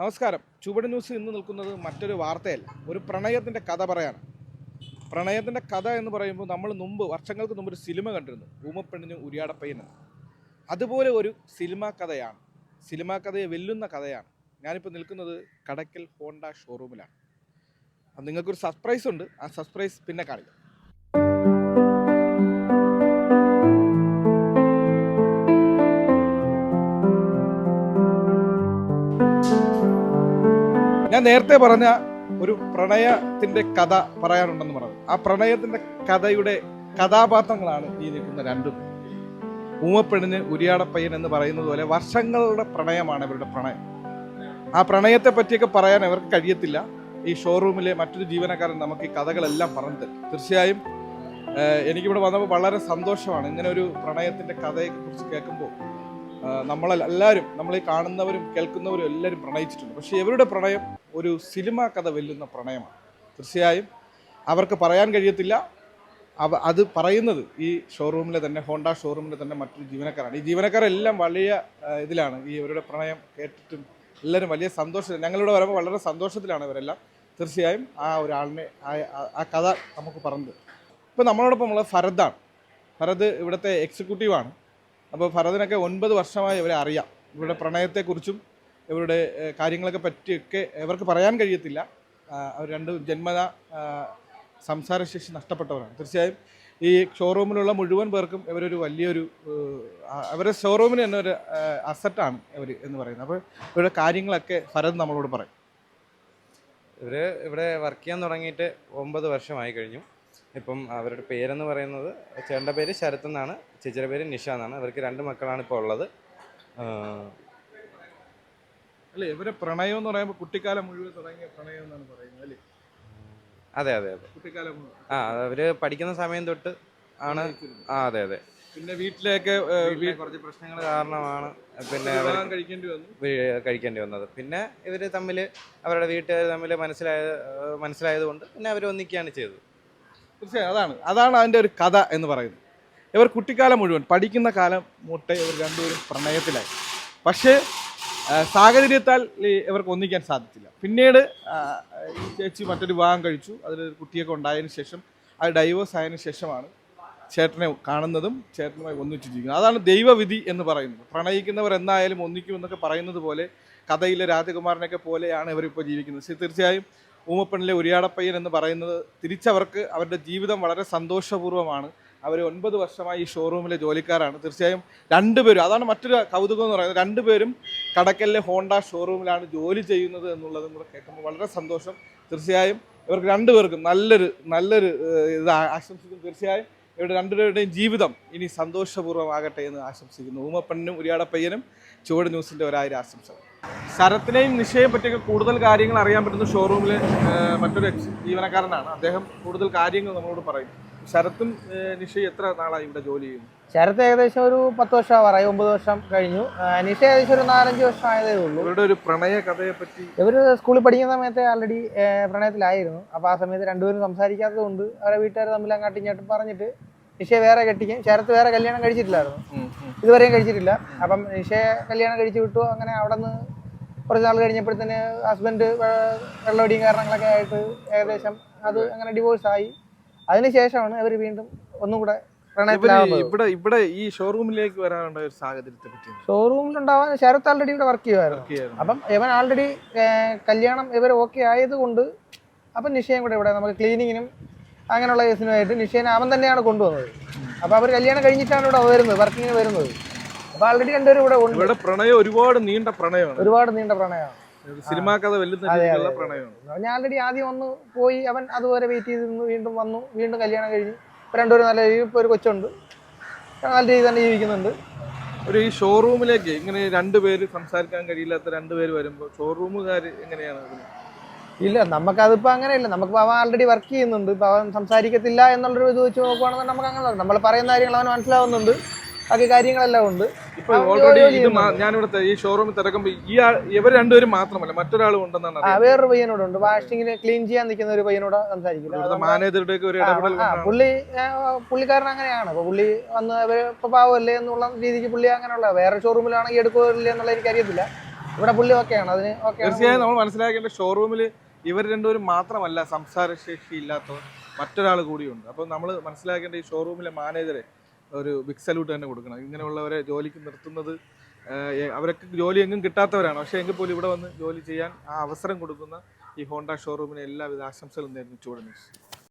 നമസ്കാരം. ചുവട് ന്യൂസ് ഇന്ന് നിൽക്കുന്നത് മറ്റൊരു വാർത്തയല്ല. ഒരു പ്രണയത്തിന്റെ കഥ പറയാണ്. പ്രണയത്തിന്റെ കഥ എന്ന് പറയുമ്പോൾ നമ്മൾ മുമ്പ് വർഷങ്ങൾക്ക് മുമ്പ് ഒരു സിനിമ കണ്ടിരുന്നു. ഊമപ്പെണ്ണിന് ഉരിയാടപ്പയ്യൻ അതുപോലെ ഒരു സിനിമാ കഥയാണ്. സിനിമാ കഥയെ വെല്ലുന്ന കഥയാണ്. ഞാനിപ്പോൾ നിൽക്കുന്നത് കടക്കൽ ഹോണ്ട ഷോറൂമിലാണ്. നിങ്ങൾക്കൊരു സർപ്രൈസ് ഉണ്ട്. ആ സർപ്രൈസ് പിന്നെ കാണിക്കാം. ഞാൻ നേരത്തെ പറഞ്ഞ ഒരു പ്രണയത്തിന്റെ കഥ പറയാനുണ്ടെന്ന് പറഞ്ഞു. ആ പ്രണയത്തിന്റെ കഥയുടെ കഥാപാത്രങ്ങളാണ് ഈ നിൽക്കുന്ന രണ്ടും. ഊമപ്പെണ്ണിന് ഉരിയാടപ്പയ്യൻ എന്ന് പറയുന്നത് പോലെ വർഷങ്ങളുടെ പ്രണയമാണ് ഇവരുടെ പ്രണയം. ആ പ്രണയത്തെ പറ്റിയൊക്കെ പറയാൻ അവർക്ക് കഴിയത്തില്ല. ഈ ഷോറൂമിലെ മറ്റൊരു ജീവനക്കാരൻ നമുക്ക് ഈ കഥകളെല്ലാം പറഞ്ഞു തരും. തീർച്ചയായും എനിക്കിവിടെ വന്നപ്പോൾ വളരെ സന്തോഷമാണ് ഇങ്ങനെ ഒരു പ്രണയത്തിന്റെ കഥയെ കുറിച്ച് കേൾക്കുമ്പോൾ. നമ്മളെല്ലാവരും നമ്മൾ ഈ കാണുന്നവരും കേൾക്കുന്നവരും എല്ലാവരും പ്രണയിച്ചിട്ടുണ്ട്. പക്ഷേ ഇവരുടെ പ്രണയം ഒരു സിനിമാ കഥ വെല്ലുന്ന പ്രണയമാണ്. തീർച്ചയായും അവർക്ക് പറയാൻ കഴിയത്തില്ല. അവ അത് പറയുന്നത് ഈ ഷോറൂമിലെ തന്നെ ഹോണ്ട ഷോറൂമിലെ തന്നെ മറ്റൊരു ജീവനക്കാരാണ്. ഈ ജീവനക്കാരെല്ലാം വലിയ ഇതിലാണ് ഈ ഇവരുടെ പ്രണയം കേട്ടിട്ടും എല്ലാവരും വലിയ സന്തോഷം. ഞങ്ങളിവിടെ വരുമ്പോൾ വളരെ സന്തോഷത്തിലാണ് ഇവരെല്ലാം. തീർച്ചയായും ആ ഒരാളിനെ ആ- കഥ നമുക്ക് പറഞ്ഞത് ഇപ്പോൾ നമ്മളോടൊപ്പം ഉള്ളത് ഫരദാണ്. ഫരദ് ഇവിടുത്തെ എക്സിക്യൂട്ടീവാണ് അപ്പോൾ ഭരതനൊക്കെ ഒൻപത് വർഷമായി ഇവരെ അറിയാം. ഇവരുടെ പ്രണയത്തെക്കുറിച്ചും ഇവരുടെ കാര്യങ്ങളൊക്കെ പറ്റിയൊക്കെ ഇവർക്ക് പറയാൻ കഴിയത്തില്ല. അവർ രണ്ട് ജന്മത സംസാരശേഷി നഷ്ടപ്പെട്ടവരാണ്. തീർച്ചയായും ഈ ഷോറൂമിലുള്ള മുഴുവൻ പേർക്കും ഇവരൊരു വലിയൊരു അവരുടെ ഷോറൂമിന് തന്നെ ഒരു അസറ്റാണ് ഇവർ എന്ന് പറയുന്നത്. അപ്പോൾ ഇവരുടെ കാര്യങ്ങളൊക്കെ ഫരദ് നമ്മളോട് പറയും. ഇവർ ഇവിടെ വർക്ക് ചെയ്യാൻ തുടങ്ങിയിട്ട് ഒമ്പത് വർഷമായി കഴിഞ്ഞു. ഇപ്പം അവരുടെ പേരെന്ന് പറയുന്നത് ചേട്ടന്റെ പേര് ശരത് എന്നാണ് ചേച്ചിയുടെ പേര് നിഷ എന്നാണ്. അവർക്ക് രണ്ട് മക്കളാണ് ഇപ്പോൾ ഉള്ളത്. അല്ലെ ഇവരെ പ്രണയം എന്ന് പറയുമ്പോൾ കുട്ടിക്കാലം മുഴുവൻ തുടങ്ങിയ പ്രണയം എന്നാണ് പറയുന്നത് അല്ലേ? അതെ അതെ അതെ. കുട്ടിക്കാലം മുഴുവൻ. ആ അവർ പഠിക്കുന്ന സമയം തൊട്ട് ആണ്. ആ അതെ അതെ. പിന്നെ വീട്ടിലേക്ക് കുറച്ച് പ്രശ്നങ്ങൾ കാരണമാണ് പിന്നെ കഴിക്കേണ്ടി വന്നു. കഴിക്കേണ്ടി വന്നത്. പിന്നെ ഇവർ തമ്മിൽ അവരുടെ വീട്ടുകാർ തമ്മിൽ മനസ്സിലായത് കൊണ്ട് പിന്നെ അവർ ഒന്നിക്കുകയാണ് ചെയ്തത്. തീർച്ചയായും അതാണ്. അതാണ് അതിന്റെ ഒരു കഥ എന്ന് പറയുന്നത്. ഇവർ കുട്ടിക്കാലം മുഴുവൻ പഠിക്കുന്ന കാലം മുട്ട ഇവർ രണ്ടുപേരും പ്രണയത്തിലായി. പക്ഷേ സാഹചര്യത്താൽ ഇവർക്ക് ഒന്നിക്കാൻ സാധിച്ചില്ല. പിന്നീട് ഈ ചേച്ചി മറ്റൊരു വിവാഹം കഴിച്ചു. അതിൽ കുട്ടിയൊക്കെ ഉണ്ടായതിനു ശേഷം അത് ഡൈവേഴ്സ് ആയതിനു ശേഷമാണ് ചേട്ടനെ കാണുന്നതും ചേട്ടനുമായി ഒന്നിച്ചു ജീവിക്കുന്നത് അതാണ് ദൈവവിധി എന്ന് പറയുന്നത്. പ്രണയിക്കുന്നവർ എന്നായാലും ഒന്നിക്കും എന്നൊക്കെ പറയുന്നത് പോലെ കഥയിലെ രാജകുമാരനൊക്കെ പോലെയാണ് ഇവരിപ്പോൾ ജീവിക്കുന്നത്. തീർച്ചയായും ഊമപ്പെണ്ണിലെ ഉരിയാടപ്പയ്യൻ എന്ന് പറയുന്നത് തിരിച്ചവർക്ക് അവരുടെ ജീവിതം വളരെ സന്തോഷപൂർവമാണ്. അവർ ഒൻപത് വർഷമായി ഈ ഷോറൂമിലെ ജോലിക്കാരാണ്. തീർച്ചയായും രണ്ടുപേരും അതാണ് മറ്റൊരു കൗതുകം എന്ന് പറയുന്നത്. രണ്ടുപേരും കടക്കലിലെ ഹോണ്ട ഷോറൂമിലാണ് ജോലി ചെയ്യുന്നത് എന്നുള്ളതും കൂടെ കേൾക്കുമ്പോൾ വളരെ സന്തോഷം. തീർച്ചയായും ഇവർക്ക് രണ്ടുപേർക്കും നല്ലൊരു നല്ലൊരു ഇത് ആശംസിക്കും തീർച്ചയായും ഇവരുടെ രണ്ടുപേരുടെയും ജീവിതം ഇനി സന്തോഷപൂർവമാകട്ടെ എന്ന് ആശംസിക്കുന്നു. ഊമപ്പെണ്ണിനും ഉരിയാടപ്പയ്യനും ചുവട് ന്യൂസിന്റെ ഒരായിരം ആശംസകൾ. ശരത്തിനെയും നിഷയെയും പറ്റിയൊക്കെ കൂടുതൽ കാര്യങ്ങൾ അറിയാൻ പറ്റുന്ന ഷോറൂമിലെ മറ്റൊരു ജീവനക്കാരനാണ്. അദ്ദേഹം കൂടുതൽ കാര്യങ്ങൾ നമ്മളോട് പറയും ശരത്തും നിഷയും എത്ര നാളായി ഇവിടെ ജോലി ചെയ്യുന്നു? ശരത്ത് ഏകദേശം ഒരു പത്ത് വർഷം ആവാറായി ഒമ്പത് വർഷം കഴിഞ്ഞു. നിഷ ഏകദേശം ഒരു നാലഞ്ച് വർഷം ആയതേ ഉള്ളൂ. ഇവരുടെ ഒരു പ്രണയ കഥയെ പറ്റി ഇവർ സ്കൂളിൽ പഠിക്കുന്ന സമയത്ത് ആൾറെഡി പ്രണയത്തിലായിരുന്നു. അപ്പൊ ആ സമയത്ത് രണ്ടുപേരും സംസാരിക്കാത്തത് കൊണ്ട് അവരെ വീട്ടുകാർ തമ്മിൽ അങ്ങോട്ടും ഇങ്ങോട്ടും പറഞ്ഞിട്ട് നിഷയെ വേറെ കെട്ടിക്കും ശരത്ത് വേറെ കല്യാണം കഴിച്ചിട്ടില്ലായിരുന്നു. ഇതുവരെയും കഴിച്ചിട്ടില്ല. അപ്പം നിഷയെ കല്യാണം കഴിച്ചു വിട്ടു. അങ്ങനെ അവിടെ നിന്ന് കുറച്ച് നാൾ കഴിഞ്ഞപ്പോഴത്തേന് ഹസ്ബൻഡ് വെള്ളമടിയും കാരണങ്ങളൊക്കെ ആയിട്ട് ഏകദേശം അത് അങ്ങനെ ഡിവോഴ്സ് ആയി. അതിനുശേഷമാണ് അവർ വീണ്ടും ഒന്നും കൂടെ ഇവിടെ ഇവിടെ ഈ ഷോറൂമിലേക്ക് വരാനുള്ള ഒരു സാഹചര്യത്തെ പറ്റി ഷോറൂമിലുണ്ടാവാൻ ശരത് ആൾറെഡി ഇവിടെ വർക്ക് ചെയ്യുമായിരുന്നു അപ്പം ഇവൻ ആൾറെഡി കല്യാണം ഇവർ ഓക്കെ ആയതുകൊണ്ട് അപ്പം നിഷയും കൂടെ ഇവിടെ നമുക്ക് ക്ലീനിങ്ങിനും അങ്ങനെയുള്ള കേസിനുമായിട്ട് നിഷയൻ അവൻ തന്നെയാണ് കൊണ്ടുവന്നത്. അപ്പോൾ അവർ കല്യാണം കഴിഞ്ഞിട്ടാണ് ഇവിടെ വരുന്നത് വർക്കിങ്ങിന് വരുന്നത്. അപ്പോൾ ആൾറെഡി രണ്ടുപേരും ഇവിടെ ഉണ്ട്. ഇവിടെ പ്രണയം ഒരുപാട് നീണ്ട പ്രണയമാണ്. ഒരുപാട് നീണ്ട പ്രണയമാണ്. സിനിമാ കഥ വെല്ലുന്ന പ്രണയമാണ്. ഞാൻ ആൾറെഡി ആദ്യം ഒന്ന് പോയി അവൻ അതുപോലെ വെയിറ്റ് ചെയ്ത് വീണ്ടും വന്നു. വീണ്ടും കല്യാണം കഴിഞ്ഞ്. ഇപ്പൊ രണ്ടുപേരും നല്ല രീതിയിൽ ഇപ്പോൾ ഒരു കൊച്ചുണ്ട്. നല്ല രീതിയിൽ തന്നെ ജീവിക്കുന്നുണ്ട്. ഒരു ഈ ഷോറൂമിലേക്ക് ഇങ്ങനെ രണ്ടുപേര് സംസാരിക്കാൻ കഴിയില്ലാത്ത രണ്ടുപേര് വരുമ്പോൾ ഷോറൂമുകാർ എങ്ങനെയാണ്? ഇല്ല നമുക്കതിപ്പോൾ അങ്ങനെയില്ല. നമുക്ക് അവൻ ആൾറെഡി വർക്ക് ചെയ്യുന്നുണ്ട്. ഇപ്പോൾ അവൻ സംസാരിക്കത്തില്ല എന്നുള്ളൊരു ഇത് വെച്ച് നോക്കുവാണെന്നുണ്ടെങ്കിൽ നമുക്ക് അങ്ങനെ നമ്മൾ പറയുന്ന കാര്യങ്ങൾ അവൻ മനസ്സിലാവുന്നുണ്ട്. ബാക്കി കാര്യങ്ങളെല്ലാം ഉണ്ട്. ഇപ്പൊ ഓൾറെഡി ഇത്. ഞാനിവിടെ ഈ ഷോറൂമിൽ തിരക്കുമ്പോൾ ഈ ഇവർ രണ്ടുപേരും മാത്രമല്ല മറ്റൊരാളും ഉണ്ടെന്നാണ് വേറൊരു പയ്യനോട് ഉണ്ട്. വാഷിങ്ങിന് ക്ലീൻ ചെയ്യാൻ നിൽക്കുന്ന ഒരു പയ്യനോട് സംസാരിക്കില്ല മാനേജറുടെ പുള്ളി പുള്ളിക്കാരൻ അങ്ങനെയാണ്. അപ്പൊ പുള്ളി വന്ന് അവർ ഇപ്പൊ പാവമല്ലേ എന്നുള്ള രീതിക്ക് പുള്ളി അങ്ങനെയുള്ള വേറെ ഷോറൂമിലാണെങ്കിൽ എടുക്കില്ല എന്നുള്ള എനിക്ക് അറിയത്തില്ല. ഇവിടെ പുള്ളി ഓക്കെയാണ്. അതിന് ഓക്കെ തീർച്ചയായും നമ്മൾ മനസ്സിലാക്കേണ്ട ഷോറൂമിൽ ഇവർ രണ്ടുപേരും മാത്രമല്ല സംസാരശേഷി ഇല്ലാത്തവർ മറ്റൊരാൾ കൂടിയുണ്ട്. അപ്പോൾ നമ്മൾ മനസ്സിലാക്കേണ്ട ഈ ഷോറൂമിലെ മാനേജറെ ഒരു ബിഗ് സല്യൂട്ട് തന്നെ കൊടുക്കണം. ഇങ്ങനെയുള്ളവരെ ജോലിക്ക് നിർത്തുന്നത് അവരൊക്കെ ജോലി എങ്ങും കിട്ടാത്തവരാണ്. പക്ഷേ എങ്കിൽ പോലും ഇവിടെ വന്ന് ജോലി ചെയ്യാൻ ആ അവസരം കൊടുക്കുന്ന ഈ ഹോണ്ട ഷോറൂമിന് എല്ലാവിധ ആശംസകളും നേർന്നു ചൂടുന്നു